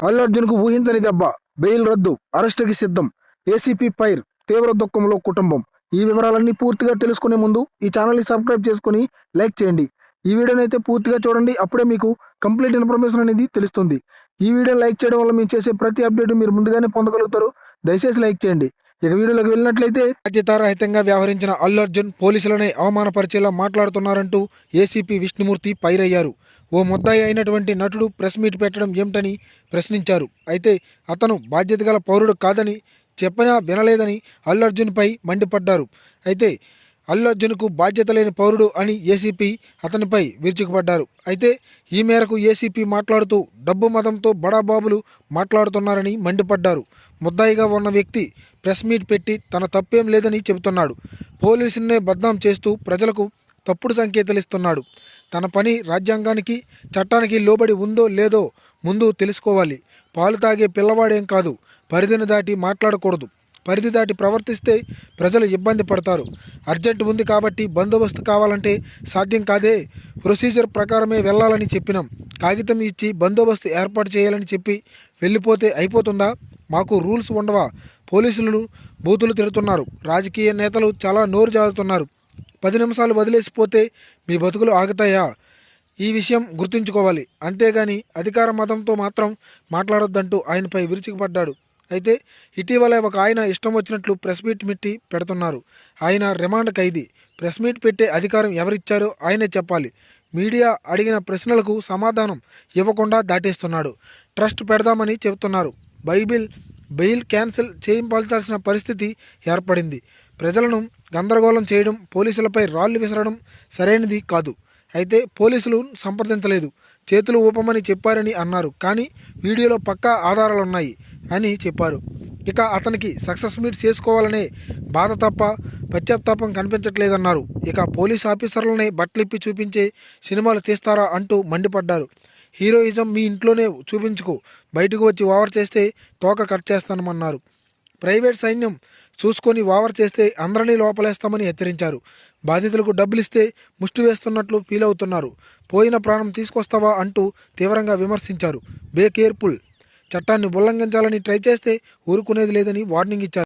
అల్లు కు ఊహించని దెబ్బ బెయిల్ రద్దు అరెస్టుకి సిద్ధం ఏసీపీ ఫైర్ తీవ్ర దుఃఖంలో కుటుంబం. ఈ వివరాలన్నీ పూర్తిగా తెలుసుకునే ముందు ఈ ఛానల్ని సబ్స్క్రైబ్ చేసుకుని లైక్ చేయండి. ఈ వీడియోని అయితే పూర్తిగా చూడండి అప్పుడే మీకు కంప్లీట్ ఇన్ఫర్మేషన్ అనేది తెలుస్తుంది. ఈ వీడియో లైక్ చేయడం వల్ల మేము చేసే ప్రతి అప్డేట్ మీరు ముందుగానే పొందగలుగుతారు. దయచేసి లైక్ చేయండి. ఇక వీడియోలోకి వెళ్ళినట్లయితే అత్యతారహితంగా వ్యవహరించిన అల్లు అర్జున్ పోలీసులనే అవమానపరిచేలా మాట్లాడుతున్నారంటూ ఏసీపీ విష్ణుమూర్తి పైరయ్యారు. ఓ ముద్దాయి అయినటువంటి నటుడు ప్రెస్ మీట్ పెట్టడం ఏమిటని ప్రశ్నించారు. అయితే అతను బాధ్యత గల పౌరుడు కాదని చెప్పినా వినలేదని అల్లు అర్జున్పై మండిపడ్డారు. అయితే అల్లు అర్జున్కు బాధ్యత లేని పౌరుడు అని ఏసీపీ అతనిపై విరుచుకుపడ్డారు. అయితే ఈ మేరకు ఏసీపీ మాట్లాడుతూ డబ్బు మతంతో బడాబాబులు మాట్లాడుతున్నారని మండిపడ్డారు. ముద్దాయిగా ఉన్న వ్యక్తి ప్రెస్ మీట్ పెట్టి తన తప్పేం లేదని చెబుతున్నాడు. పోలీసులనే బద్నాం చేస్తూ ప్రజలకు తప్పుడు సంకేతాలు ఇస్తున్నాడు తన పని రాజ్యాంగానికి చట్టానికి లోబడి ఉందో లేదో ముందు తెలుసుకోవాలి. పాలు తాగే పిల్లవాడేం కాదు. పరిధిని దాటి మాట్లాడకూడదు. పరిధి దాటి ప్రవర్తిస్తే ప్రజలు ఇబ్బంది పడతారు. అర్జెంట్ ఉంది కాబట్టి బందోబస్తు కావాలంటే సాధ్యం కాదే. ప్రొసీజర్ ప్రకారమే వెళ్ళాలని చెప్పినాం. కాగితం ఇచ్చి బందోబస్తు ఏర్పాటు చేయాలని చెప్పి వెళ్ళిపోతే అయిపోతుందా? మాకు రూల్స్ ఉండవా? పోలీసులను బూతులు తిడుతున్నారు. రాజకీయ నేతలు చాలా నోరు జారుతున్నారు. పది నిమిషాలు వదిలేసిపోతే మీ బతుకులు ఆగుతాయా? ఈ విషయం గుర్తుంచుకోవాలి. అంతేగాని అధికార మతంతో మాత్రం మాట్లాడొద్దంటూ ఆయనపై విరుచుకుపడ్డాడు. అయితే ఇటీవల ఒక ఆయన ఇష్టం వచ్చినట్లు ప్రెస్ మీట్ మిట్టి పెడుతున్నారు. ఆయన రిమాండ్ ఖైదీ. ప్రెస్ మీట్ పెట్టే అధికారం ఎవరిచ్చారో ఆయనే చెప్పాలి. మీడియా అడిగిన ప్రశ్నలకు సమాధానం ఇవ్వకుండా దాటేస్తున్నాడు. ట్రస్ట్ పెడదామని చెబుతున్నారు. బైబిల్ బెయిల్ క్యాన్సిల్ చేయించాల్సిన పరిస్థితి ఏర్పడింది. ప్రజలను గందరగోళం చేయడం పోలీసులపై రాళ్ళు విసరడం సరైనది కాదు. అయితే పోలీసులు సంప్రదించలేదు. చేతులు ఊపమని చెప్పారని అన్నారు. కానీ వీడియోలో పక్కా ఆధారాలున్నాయి అని చెప్పారు. ఇక అతనికి సక్సెస్ మీట్ చేసుకోవాలనే బాధ తప్ప పశ్చాత్తాపం కనిపించట్లేదన్నారు. ఇక పోలీస్ ఆఫీసర్లనే బట్టలిప్పి చూపించే సినిమాలు తీస్తారా అంటూ మండిపడ్డారు. హీరోయిజం మీ ఇంట్లోనే చూపించుకో. బయటకు వచ్చి ఓవర్ చేస్తే తోక కట్ చేస్తానమన్నారు. ప్రైవేట్ సైన్యం చూసుకొని ఓవర్ చేస్తే అందరినీ లోపలేస్తామని హెచ్చరించారు. బాధితులకు డబ్బులు ఇస్తే ముష్టి వేస్తున్నట్లు ఫీల్ అవుతున్నారు పోయిన ప్రాణం తీసుకొస్తావా అంటూ తీవ్రంగా విమర్శించారు. బే కేర్ఫుల్ చట్టాన్ని ఉల్లంఘించాలని ట్రై చేస్తే ఊరుకునేది లేదని వార్నింగ్ ఇచ్చారు.